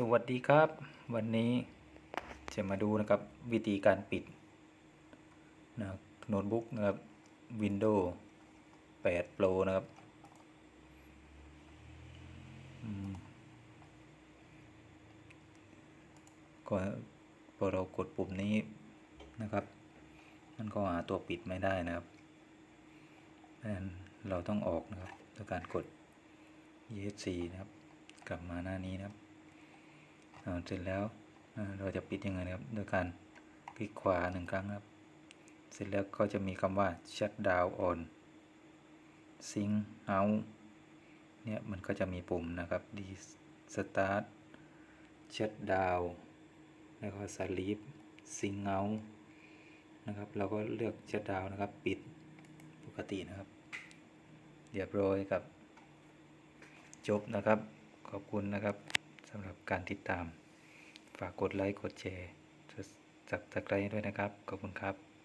สวัสดีครับ วันนี้จะมาดูนะครับวิธีการปิดนะครับโน้ตบุ๊กนะครับ Windows 8 Pro นะครับก็พอเรากดปุ่มนี้นะครับ มันก็หาตัวปิดไม่ได้นะครับดังนั้นเราต้องออกนะครับด้วยการกด ESC นะครับ กลับมาหน้านี้นะครับ เสร็จแล้วเราจะปิดยังไงครับโดยการคลิกขวาหนึ่งครั้งครับ เสร็จแล้วก็จะมีคำว่า shut down on sync out เนี่ยมันก็จะมีปุ่มนะครับ d start shut down แล้วก็ sleep sync out นะครับเราก็เลือก shut down นะครับ ปิดปกตินะครับ เรียบร้อยครับจบนะครับ ขอบคุณนะครับ สำหรับการติดตาม ฝากกดไลค์ กดแชร์สับสไครด้วยนะครับ ขอบคุณครับ